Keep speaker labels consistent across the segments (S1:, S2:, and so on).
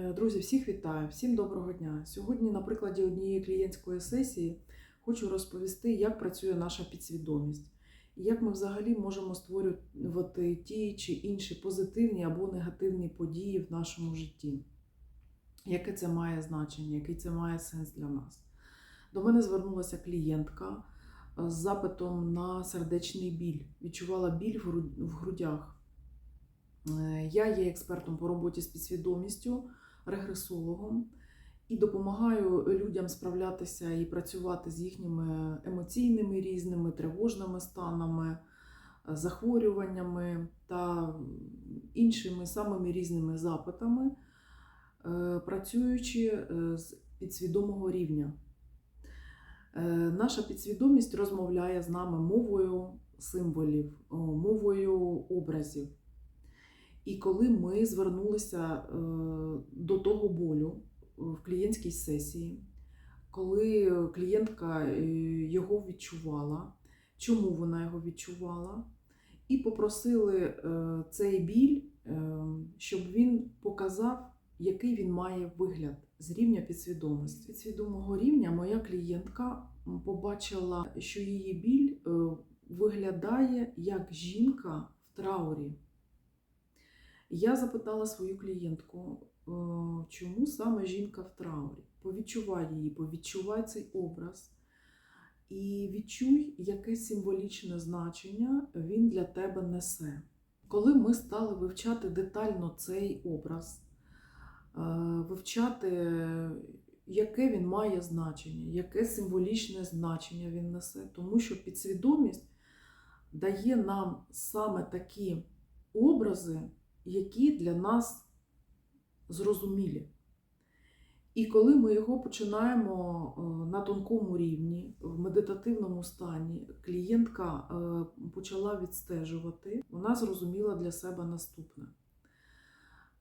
S1: Е, Друзі, всіх вітаю, всім доброго дня. Сьогодні, на прикладі однієї клієнтської сесії, хочу розповісти, як працює наша підсвідомість і як ми взагалі можемо створювати ті чи інші позитивні або негативні події в нашому житті. Яке це має значення, який це має сенс для нас? До мене звернулася клієнтка е, з запитом на сердечний біль. Відчувала біль в грудях. Е, Я є експертом по роботі з підсвідомістю, регресологом і допомагаю людям справлятися і працювати з їхніми емоційними різними тривожними станами, е, захворюваннями та іншими самими різними запитами, е, працюючи е, з підсвідомого рівня. Наша підсвідомість розмовляє з нами мовою символів, мовою образів. І коли ми звернулися е, до того болю е, в клієнтській сесії, коли клієнтка е, його відчувала, чому вона його відчувала, і попросили цей біль, щоб він показав, який він має вигляд з рівня підсвідомості. З підсвідомого рівня моя клієнтка побачила, що її біль виглядає як жінка в траурі. Я запитала свою клієнтку, е, чому саме жінка в траурі. Повідчувай її, повідчувай цей образ і відчуй, яке символічне значення він для тебе несе. Коли ми стали вивчати детально цей образ, е, вивчати, яке він має значення, яке символічне значення він несе, тому що підсвідомість дає нам саме такі образи, які для нас зрозумілі. І коли ми його починаємо е, на тонкому рівні, в медитативному стані, клієнтка е, почала відстежувати, вона зрозуміла для себе наступне.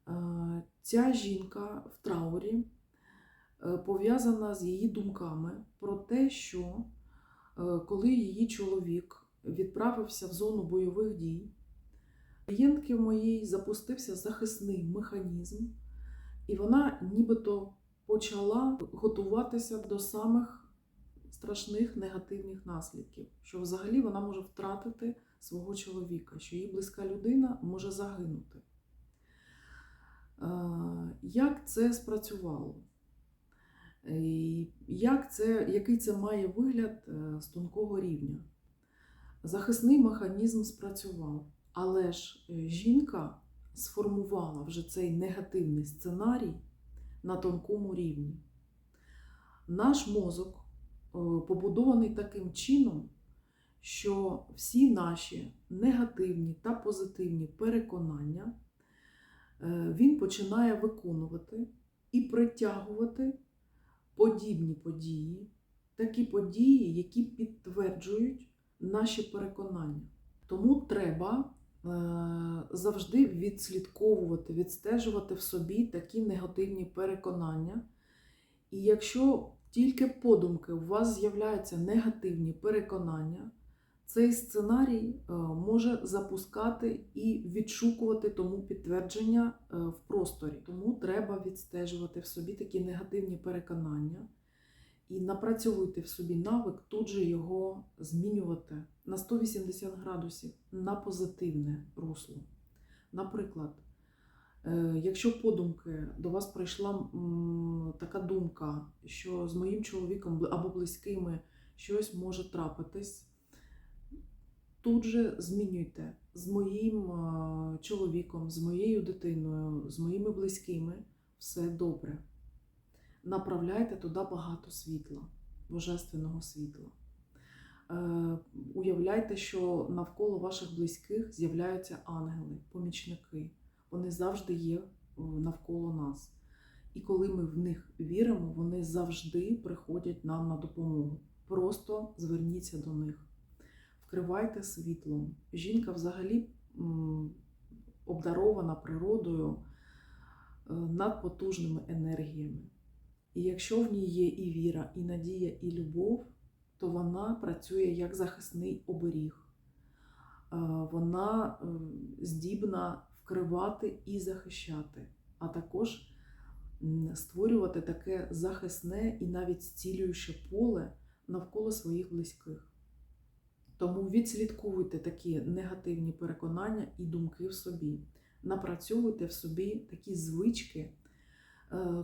S1: Е, Ця жінка в траурі пов'язана з її думками про те, що коли її чоловік відправився в зону бойових дій, клієнтки моїй запустився захисний механізм, і вона нібито почала готуватися до самих страшних негативних наслідків, що взагалі вона може втратити свого чоловіка, що її близька людина може загинути. Як це спрацювало? І Як це, який це має вигляд е, з тонкого рівня? Захисний механізм спрацював. Але ж е, жінка сформувала вже цей негативний сценарій на тонкому рівні. Наш мозок е, побудований таким чином, що всі наші негативні та позитивні переконання е, він починає виконувати і притягувати подібні події, такі події, які підтверджують наші переконання. Тому треба завжди відслідковувати, відстежувати в собі такі негативні переконання. І якщо тільки подумки у вас з'являються негативні переконання, цей сценарій е, може запускати і відшукувати тому підтвердження е, в просторі. Тому треба відстежувати в собі такі негативні переконання і напрацьовуйте в собі навик тут же його змінювати на 180 градусів на позитивне русло. Наприклад, е, якщо подумки до вас прийшла така думка, що з моїм чоловіком або близькими щось може трапитись, тут же змінюйте з моїм е, чоловіком, з моєю дитиною, з моїми близькими все добре направляйте туди багато світла, божественного світла. Е, Уявляйте, що навколо ваших близьких з'являються ангели, помічники. Вони завжди є е, навколо нас. І коли ми в них віримо, вони завжди приходять нам на допомогу. Просто зверніться до них. Вкривайте світлом. Жінка взагалі обдарована природою е, надпотужними енергіями. І якщо в ній є і віра, і надія, і любов, то вона працює як захисний оберіг. Е, Вона е, здібна вкривати і захищати, а також створювати таке захисне і навіть зцілююче поле навколо своїх близьких. Тому відслідковуйте такі негативні переконання і думки в собі. Напрацьовуйте в собі такі звички,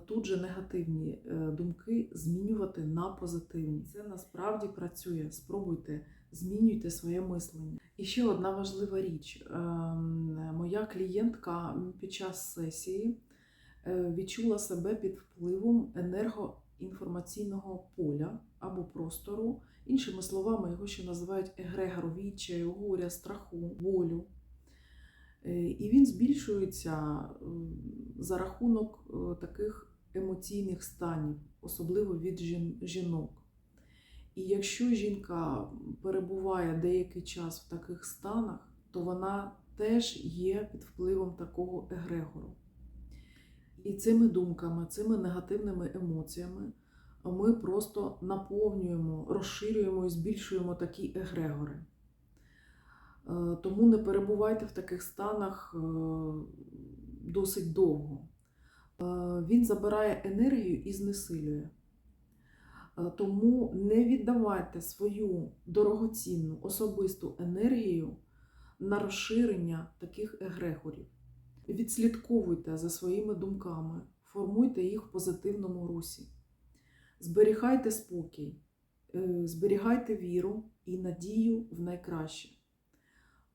S1: тут же негативні е, думки змінювати на позитивні. Це насправді працює. Спробуйте, змінюйте своє мислення. І ще одна важлива річ. Ем, Моя клієнтка під час сесії е, відчула себе під впливом енергоінформаційного поля або простору. Іншими словами, його ще називають егрегор відчаю, горя, страху, болю. Е, І він збільшується е, за рахунок е, таких емоційних станів, особливо від жінок. І якщо жінка перебуває деякий час в таких станах, то вона теж є під впливом такого егрегору. І цими думками, цими негативними емоціями ми просто наповнюємо, розширюємо і збільшуємо такі егрегори. Е, Тому не перебувайте в таких станах е, досить довго. Е, Він забирає енергію і знесилює. Тому не віддавайте свою дорогоцінну особисту енергію на розширення таких егрегорів. Відслідковуйте за своїми думками, формуйте їх в позитивному русі. Зберігайте спокій, зберігайте віру і надію в найкраще.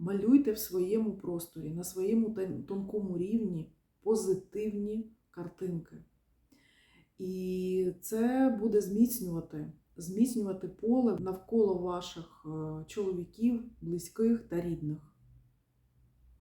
S1: Малюйте в своєму просторі, на своєму тонкому рівні позитивні картинки. І це буде зміцнювати, зміцнювати поле навколо ваших е, чоловіків, близьких та рідних.